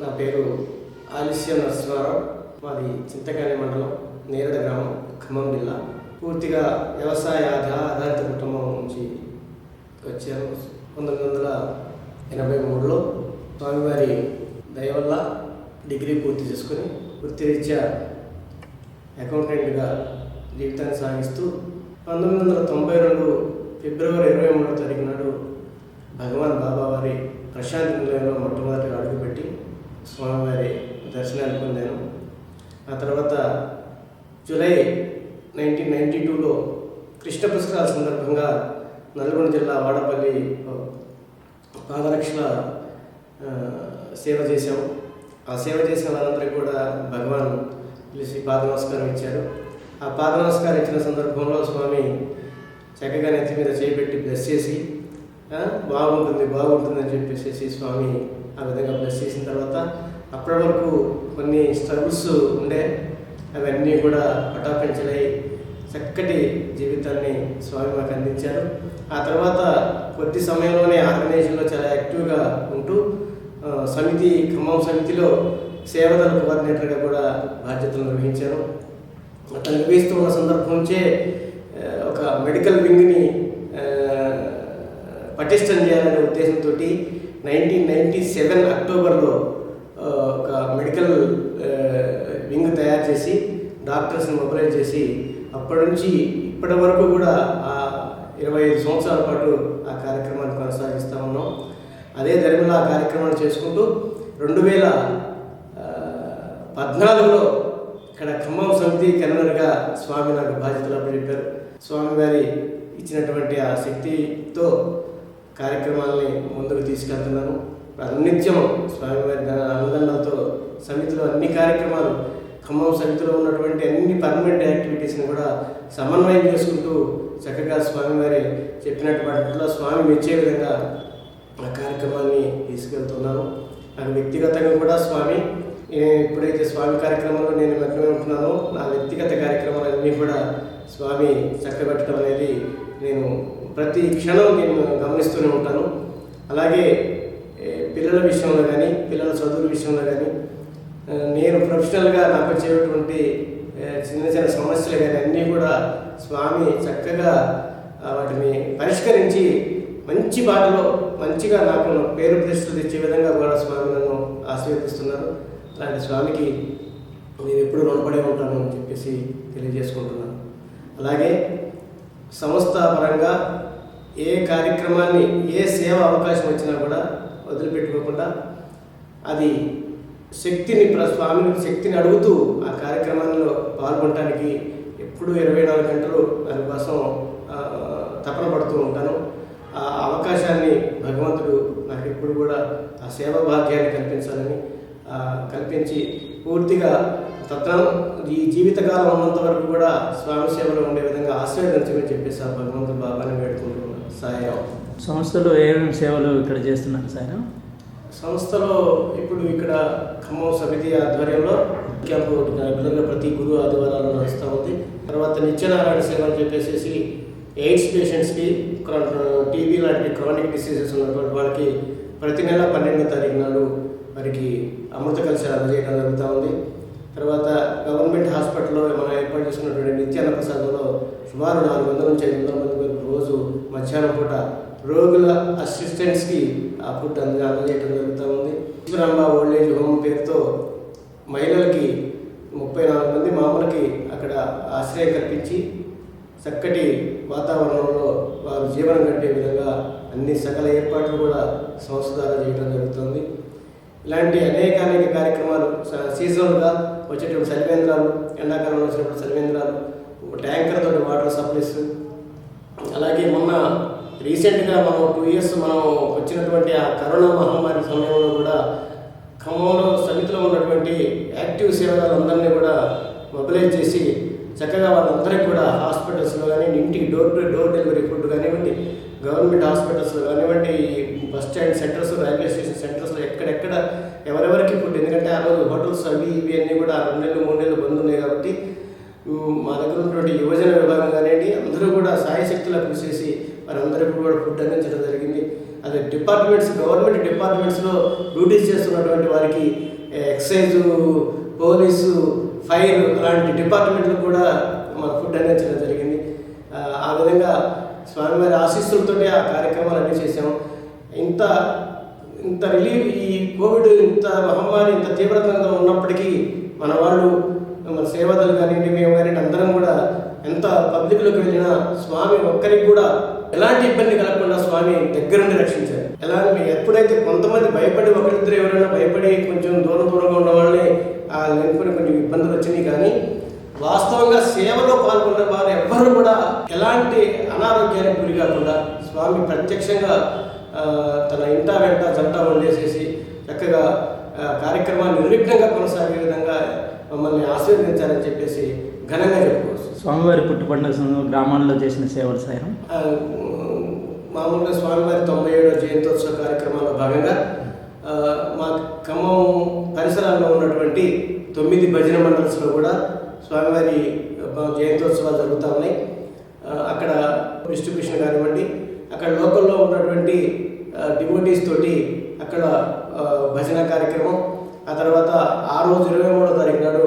నా పేరు ఆలిస్య నరసింహారావు. మాది చింతకాని మండలం నేరడ గ్రామం ఖమ్మం జిల్లా. పూర్తిగా వ్యవసాయ ఆధారిత కుటుంబం నుంచి వచ్చాను. పంతొమ్మిది వందల ఎనభై మూడులో స్వామివారి దయ వల్ల డిగ్రీ పూర్తి చేసుకుని వృత్తిరీత్యా అకౌంటెంట్గా జీవితాన్ని సాగిస్తూ పంతొమ్మిది వందల తొంభై రెండు ఫిబ్రవరి ఇరవై మూడో తారీఖు నాడు భగవాన్ బాబా వారి ప్రశాంతి నిలయంలో మొట్టమొదటి అడుగు స్వామివారి దర్శనాన్ని పొందాను ఆ తర్వాత జూలై నైన్టీన్ నైంటీ టూలో కృష్ణ పుష్కరాల సందర్భంగా నల్గొండ జిల్లా వాడపల్లి పాదరక్షల సేవ చేశాము ఆ సేవ చేసిన వారందరికీ కూడా భగవాన్ పిలిచి పాద నమస్కారం ఇచ్చారు. ఆ పాద నమస్కారం ఇచ్చిన సందర్భంలో స్వామి చక్కగా నెత్తి మీద చేపెట్టి బ్లెస్ చేసి బాగుంటుంది బాగుంటుంది అని చెప్పేసి స్వామి ఆ విధంగా బ్లెస్ చేసిన తర్వాత అప్పటి వరకు కొన్ని స్ట్రగుల్స్ ఉండే. అవన్నీ కూడా పటాపించలై చక్కటి జీవితాన్ని స్వామి మాకు అందించారు. ఆ తర్వాత కొద్ది సమయంలోనే ఆర్గనైజేషన్లో చాలా యాక్టివ్గా ఉంటూ సమితి ఖమ్మం సమితిలో సేవదల కోఆర్డినేటర్గా కూడా బాధ్యతలు నిర్వహించారు. అతను నిర్వహిస్తూ ఉన్న సందర్భం నుంచే ఒక మెడికల్ వింగ్ని పటిష్టం చేయాలనే ఉద్దేశంతో నైన్టీన్ నైన్టీ సెవెన్ అక్టోబర్లో ఆ, ఒక మెడికల్ ఆ, వింగ్ తయారు చేసి డాక్టర్స్ని మొబిలైజ్ చేసి అప్పటి నుంచి ఇప్పటి వరకు కూడా ఆ ఇరవై ఐదు సంవత్సరాల పాటు ఆ కార్యక్రమాన్ని కొనసాగిస్తూ ఉన్నాం. అదే ధర్మిలో ఆ కార్యక్రమాన్ని చేసుకుంటూ రెండు వేల పద్నాలుగులో ఇక్కడ ఖమ్మం సమితి కన్వీనర్గా స్వామి నాకు బాధ్యతలు అప్పచెప్పారు స్వామివారి ఇచ్చినటువంటి ఆ శక్తితో కార్యక్రమాల్ని ముందుకు తీసుకెళ్తున్నాను. నిత్యం స్వామివారి అనుదండలతో సమితిలో అన్ని కార్యక్రమాలు ఖమ్మం సమితిలో ఉన్నటువంటి అన్ని పర్మనెంట్ యాక్టివిటీస్ని కూడా సమన్వయం చేసుకుంటూ చక్కగా స్వామివారి చెప్పినటువంటి స్వామి మెచ్చే విధంగా ఆ కార్యక్రమాన్ని తీసుకెళ్తున్నాను. నాకు వ్యక్తిగతంగా కూడా స్వామి నేను ఎప్పుడైతే స్వామి కార్యక్రమంలో నేను మగ్నమే ఉంటున్నానో నా వ్యక్తిగత కార్యక్రమాలన్నీ కూడా స్వామి చక్కబెట్టడం అనేది నేను ప్రతి క్షణం నేను గమనిస్తూనే ఉంటాను. అలాగే పిల్లల విషయంలో కానీ పిల్లల చదువుల విషయంలో కానీ నేను ప్రొఫెషనల్గా నాకు వచ్చేటువంటి చిన్న చిన్న సమస్యలు కానీ అన్నీ కూడా స్వామి చక్కగా వాటిని పరిష్కరించి మంచి బాటలో మంచిగా నాకు పేరు ప్రతిష్టలు తెచ్చే విధంగా కూడా స్వామి నన్ను ఆశీర్వదిస్తున్నారు. అలాంటి స్వామికి నేను ఎప్పుడు రుణపడే ఉంటాను అని చెప్పేసి తెలియజేసుకుంటున్నాను. అలాగే సంస్థ పరంగా ఏ కార్యక్రమాన్ని ఏ సేవ అవకాశం వచ్చినా కూడా వదిలిపెట్టుకోకుండా అది శక్తిని ప్ర- స్వామిని శక్తిని అడుగుతూ ఆ కార్యక్రమంలో పాల్గొనడానికి ఎప్పుడూ ఇరవై నాలుగు గంటలు దానికోసం తపన పడుతూ ఉంటాను. ఆ అవకాశాన్ని భగవంతుడు నాకు ఎప్పుడు కూడా ఆ సేవా భాగ్యాన్ని కల్పించాలని కల్పించి పూర్తిగా తత్వం ఈ జీవితకాలం ఉన్నంత వరకు కూడా స్వామి సేవలో ఉండే విధంగా ఆశీర్వదించమని చెప్పేసి ఆ భగవంతుడు బాబాని వేడుకుంటున్నాను సాయం సంస్థలో ఏమేమి సేవలు ఇక్కడ చేస్తున్నారు సాయం సంస్థలో ఇప్పుడు ఇక్కడ ఖమ్మం సమితి ఆధ్వర్యంలో క్యాంపు రెగ్యులర్గా ప్రతి గురు ఆదివారాలు నడుస్తూ ఉంది. తర్వాత నిత్యనారాయణ సేవ అని చెప్పేసి ఎయిడ్స్ పేషెంట్స్కి టీబీ లాంటి క్రానిక్ డిసీజెస్ ఉన్నటువంటి వాళ్ళకి ప్రతి నెల పన్నెండో తారీఖు నాడు వారికి అమృత కలిసి అందజేయడం జరుగుతూ ఉంది. తర్వాత గవర్నమెంట్ హాస్పిటల్లో మనం ఏర్పాటు చేసినటువంటి నిత్యాన్న ప్రసాదంలో సుమారు నాలుగు వందల నుంచి ఐదు వందల మంది వరకు రోజు మధ్యాహ్నం పూట రోగుల అసిస్టెంట్స్కి ఆ ఫుడ్ అంద అందజేయడం జరుగుతూ ఉంది? విశ్వరాంబ ఓల్డ్ ఏజ్ హోమ్ పేరుతో మహిళలకి ముప్పై నాలుగు మంది మామూలకి అక్కడ ఆశ్రయం కల్పించి చక్కటి వాతావరణంలో వారు జీవనం గడిపే విధంగా అన్ని సకల ఏర్పాట్లు కూడా సంస్థ ద్వారా చేయడం జరుగుతుంది. ఇలాంటి అనేక అనేక కార్యక్రమాలు సీజనల్గా వచ్చేటువంటి సలివేంద్రాలు ఎండాకాలంలో వచ్చినప్పుడు సలివేంద్రాలు ట్యాంకర్ తోటి వాటర్ సప్లైస్ అలాగే మొన్న రీసెంట్గా మనం టూ ఇయర్స్ మనం వచ్చినటువంటి ఆ కరోనా మహమ్మారి సమయంలో కూడా ఖమ్మంలో సమితిలో ఉన్నటువంటి యాక్టివ్ సేవలందరినీ కూడా మొబిలైజ్ చేసి చక్కగా వాళ్ళందరికీ కూడా హాస్పిటల్స్లో కానీ ఇంటికి door to door delivery food కానివ్వండి గవర్నమెంట్ హాస్పిటల్స్లో కానివ్వండి bus stand centres railway station సెంటర్స్లో ఎక్కడెక్కడ ఎవరెవరికి ఫుడ్ ఎందుకంటే ఆ రోజు హోటల్స్ అవి ఇవి అన్నీ కూడా రెండు నెలలు మూడు నెలలు బంద్ ఉన్నాయి కాబట్టి మా దగ్గర ఉన్నటువంటి యువజన విభాగం కానివ్వండి అందరూ కూడా సాయశక్తులకు కృషి చేసి వారందరికీ కూడా ఫుడ్ అందించడం జరిగింది. అదే డిపార్ట్మెంట్స్ గవర్నమెంట్ డిపార్ట్మెంట్స్లో డ్యూటీస్ చేస్తున్నటువంటి వారికి ఎక్సైజు పోలీసు ఫైర్ అలాంటి డిపార్ట్మెంట్లు కూడా మన ఫుడ్ అందించడం జరిగింది. ఆ, విధంగా స్వామివారి ఆశీస్సులతో ఆ కార్యక్రమాలు అన్నీ చేసాము ఇంత ఇంత రిలీఫ్ ఈ కోవిడ్ ఇంత మహమ్మారి ఇంత తీవ్రతంగా ఉన్నప్పటికీ మన వాళ్ళు మన సేవదలు కానివ్వండి మేము కానివ్వండి అందరం కూడా ఎంత పబ్లిక్లోకి వెళ్ళినా స్వామి ఒక్కరికి కూడా ఎలాంటి ఇబ్బంది కలగకుండా స్వామి దగ్గరుండి రక్షించారు. ఎలా అంటే ఎప్పుడైతే కొంతమంది భయపడి ఒకరిద్దరు ఎవరైనా భయపడి కొంచెం దూరం దూరంగా ఉన్న వాళ్ళని ఆ లేనిపోయిన కొంచెం ఇబ్బందులు వచ్చినాయి కానీ వాస్తవంగా సేవలో పాల్గొన్న వారు ఎవ్వరు కూడా ఎలాంటి అనారోగ్యానికి గురి కాకుండా స్వామి ప్రత్యక్షంగా తన ఇంటా వెంట జంట వండేసేసి చక్కగా కార్యక్రమాన్ని నిర్విఘ్నంగా కొనసాగే విధంగా మమ్మల్ని ఆశీర్వదించారని చెప్పేసి ఘనంగా చెప్పుకోవచ్చు స్వామివారి పుట్టుపండుగ సందర్భంగా గ్రామాల్లో చేసిన సేవలు సాయం? మామూలుగా స్వామివారి తొంభై ఏడో జయంతోత్సవ కార్యక్రమంలో భాగంగా మా ఖమ్మం పరిసరాల్లో ఉన్నటువంటి తొమ్మిది భజన మండల్స్లో కూడా స్వామివారి జయంతోత్సవాలు జరుగుతూ ఉన్నాయి. అక్కడ డిస్ట్రిబ్యూషన్ కానివ్వండి అక్కడ లోకల్లో ఉన్నటువంటి డివోటీస్ తోటి అక్కడ భజన కార్యక్రమం ఆ తర్వాత ఆ రోజు ఇరవై మూడో తారీఖు నాడు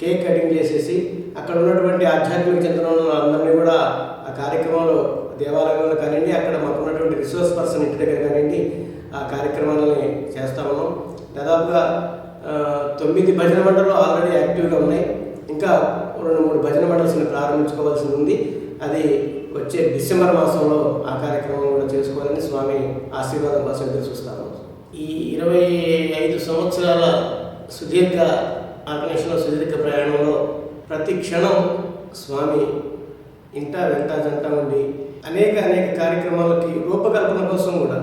కేక్ కటింగ్ చేసేసి అక్కడ ఉన్నటువంటి ఆధ్యాత్మిక చెందిన అందరినీ కూడా ఆ కార్యక్రమంలో దేవాలయంలో కానివ్వండి అక్కడ మాకు ఉన్నటువంటి రిసోర్స్ పర్సన్ ఇంటి దగ్గర కానివ్వండి ఆ కార్యక్రమాలని చేస్తా ఉన్నాం. దాదాపుగా తొమ్మిది భజన మండలు ఆల్రెడీ యాక్టివ్గా ఉన్నాయి. ఇంకా రెండు మూడు భజన మండల్స్ని ప్రారంభించుకోవాల్సి ఉంది. అది వచ్చే డిసెంబర్ మాసంలో ఆ కార్యక్రమం కూడా చేసుకోవాలని స్వామి ఆశీర్వాదం కోసం ఎదురు చూస్తాము ఈ ఇరవై ఐదు సంవత్సరాల సుదీర్ఘ ఆర్గనైజేషన్లో సుదీర్ఘ ప్రయాణంలో ప్రతి క్షణం స్వామి ఇంట వెంట జంట ఉండి అనేక అనేక కార్యక్రమాలకి రూపకల్పన కోసం కూడా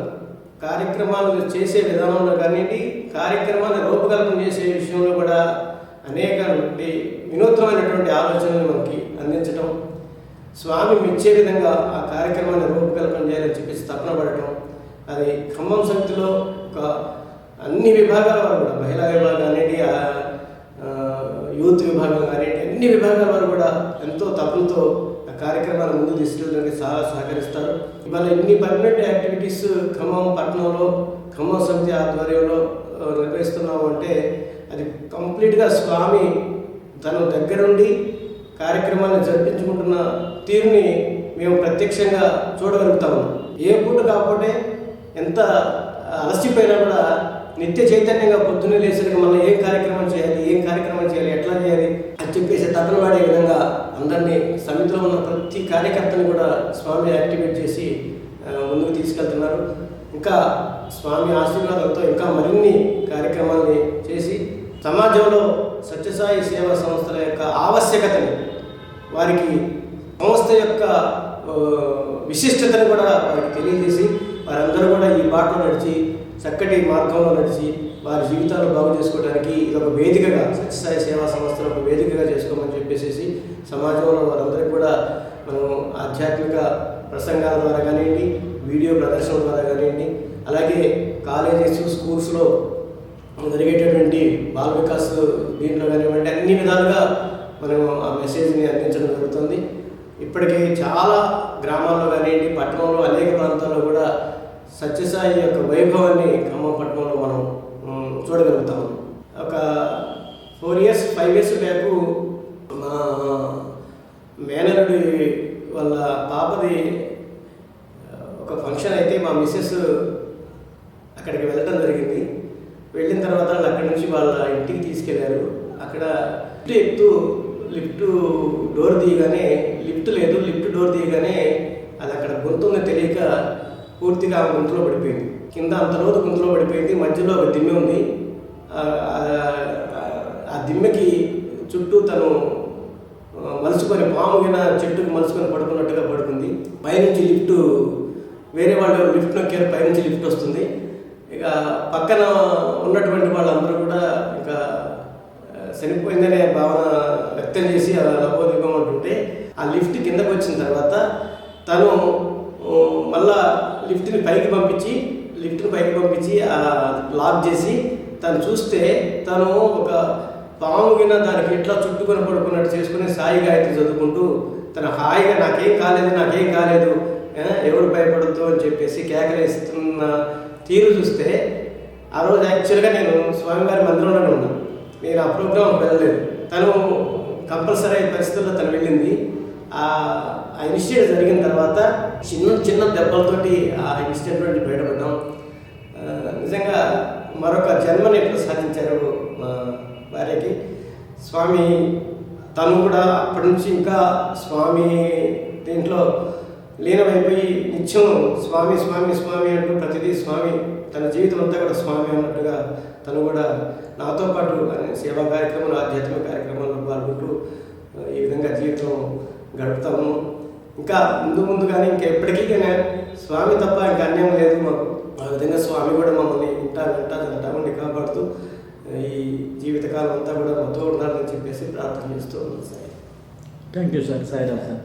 కార్యక్రమాలు చేసే విధానంలో కానివ్వండి కార్యక్రమాన్ని రూపకల్పన చేసే విషయంలో కూడా అనేక వినూత్నమైనటువంటి ఆలోచనలు మనకి అందించడం స్వామి మెచ్చే విధంగా ఆ కార్యక్రమాన్ని రూపకల్పన చేయాలని చెప్పేసి తపన పడటం అది ఖమ్మం శక్తిలో ఒక అన్ని విభాగాల వారు కూడా మహిళా విభాగం అనేది ఆ, యూత్ విభాగం కానీ అన్ని విభాగాల వారు కూడా ఎంతో తప్పులతో ఆ ముందు తీసుకెళ్ళడానికి చాలా సహకరిస్తారు. ఇవాళ ఇన్ని పర్మనెంట్ యాక్టివిటీస్ ఖమ్మం పట్టణంలో ఖమ్మం సమితి ఆధ్వర్యంలో నిర్వహిస్తున్నాము అంటే అది కంప్లీట్గా స్వామి తన దగ్గరుండి కార్యక్రమాన్ని జరిపించుకుంటున్న తీరుని మేము ప్రత్యక్షంగా చూడగలుగుతాము. ఏ పూట కాకపోతే ఎంత అలసిపోయినా కూడా నిత్య చైతన్యంగా పొద్దున్నే లేచినాక మళ్ళీ ఏం కార్యక్రమం చేయాలి ఏం కార్యక్రమం చేయాలి ఎట్లా చేయాలి అని చెప్పేసి తపన వాడే విధంగా అందరినీ సమితిలో ఉన్న ప్రతి కార్యకర్తను కూడా స్వామి యాక్టివేట్ చేసి ముందుకు తీసుకెళ్తున్నారు. ఇంకా స్వామి ఆశీర్వాదంతో ఇంకా మరిన్ని కార్యక్రమాల్ని చేసి సమాజంలో సత్యసాయి సేవా సంస్థల యొక్క ఆవశ్యకతని వారికి సంస్థ యొక్క విశిష్టతను కూడా వారికి తెలియజేసి వారందరూ కూడా ఈ బాటలో నడిచి చక్కటి మార్గంలో నడిచి వారి జీవితాలు బాగు చేసుకోవడానికి ఇది ఒక వేదికగా సత్యసాయి సేవా సంస్థను ఒక వేదికగా చేసుకోమని చెప్పేసి సమాజంలో వారందరికీ కూడా మనం ఆధ్యాత్మిక ప్రసంగాల ద్వారా కానివ్వండి వీడియో ప్రదర్శన ద్వారా కానివ్వండి అలాగే కాలేజెస్ స్కూల్స్లో జరిగేటటువంటి బాల వికాస్ దీంట్లో కానివ్వండి అన్ని విధాలుగా మనం ఆ మెసేజ్ని అందించడం జరుగుతుంది. ఇప్పటికే చాలా గ్రామాల్లో కానివ్వండి పట్టణంలో అనేక ప్రాంతాల్లో కూడా సత్యసాయి యొక్క వైభవాన్ని ఖమ్మం పట్టణంలో మనం చూడగలుగుతాము చూడగలుగుతాం. ఒక four years five years back మా మేనరుడి వాళ్ళ పాపది ఒక ఫంక్షన్ అయితే మా మిస్సెస్ అక్కడికి వెళ్ళడం జరిగింది. వెళ్ళిన తర్వాత వాళ్ళు అక్కడి నుంచి వాళ్ళ ఇంటికి తీసుకెళ్ళారు. అక్కడ లిఫ్ట్ ఎక్కుతూ లిఫ్ట్ డోర్ తీయగానే లిఫ్ట్ లేదు లిఫ్ట్ డోర్ తీయగానే అది అక్కడ గొంతుందో తెలియక పూర్తిగా ఆ గుంతలో పడిపోయింది. కింద అంత రోజు గొంతులో పడిపోయింది. మధ్యలో ఒక దిమ్మె ఉంది. ఆ- దిమ్మెకి చుట్టూ తను ఆ, మలుచుకొని పాము చెట్టుకు మలుచుకొని పడుకున్నట్టుగా పడుకుంది. పైనుంచి లిఫ్ట్ వేరే వాళ్ళు లిఫ్ట్ నొక్కారు. పైనుంచి లిఫ్ట్ వస్తుంది. ఇక పక్కన ఉన్నటువంటి వాళ్ళందరూ కూడా ఇంకా చనిపోయిందనే భావన వ్యక్తం చేసి లభోదీపం అంటుంటే ఆ లిఫ్ట్ కిందకు వచ్చిన తర్వాత తను మళ్ళా లిఫ్ట్ని పైకి పంపించి లిఫ్ట్ని పైకి పంపించి లాక్ చేసి తను చూస్తే తను ఒక పాము విన దానికి ఎట్లా చుట్టుకొని పడుకున్నట్టు చేసుకుని సాయి గాయత్రి చదువుకుంటూ తన హాయిగా నాకేం కాలేదు నాకేం కాలేదు ఎవరు భయపడద్దు అని చెప్పేసి కేకలేస్తున్న తీరు చూస్తే ఆ రోజు యాక్చువల్గా నేను స్వామివారి మందిరంలోనే ఉన్నాను. నేను ఆ ప్రోగ్రామ్ వెళ్ళలేదు. తను కంపల్సరీ పరిస్థితుల్లో తను వెళ్ళింది. ఆ ఇన్సిడెంట్ జరిగిన తర్వాత చిన్న చిన్న దెబ్బలతోటి ఆ ఇన్సిడెంట్ నుండి బయటపడ్డాం నిజంగా మరొక జన్మని ప్రసాదించారు మా భార్యకి? స్వామి తను కూడా అప్పటి నుంచి ఇంకా స్వామి దీంట్లో లీనమైపోయి నిత్యం స్వామి స్వామి స్వామి అంటూ ప్రతిదీ స్వామి తన జీవితం అంతా కూడా స్వామి అన్నట్టుగా తను కూడా నాతో పాటు అనే సేవా కార్యక్రమాలు ఆధ్యాత్మిక కార్యక్రమాల్లో పాల్గొంటూ ఈ విధంగా జీవితం గడుపుతాము. ఇంకా ముందు ముందు కానీ ఇంకా ఎప్పటికీ కానీ స్వామి తప్ప ఇంకా అన్యం లేదు. మాకు ఆ విధంగా స్వామి కూడా మమ్మల్ని ఇంటా వింటా జంటా ఉండి కాపాడుతూ ఈ జీవితకాలం అంతా కూడా మాతో ఉండాలని చెప్పేసి ప్రార్థన చేస్తూ ఉన్నాం sir. Thank you sir Sairam sir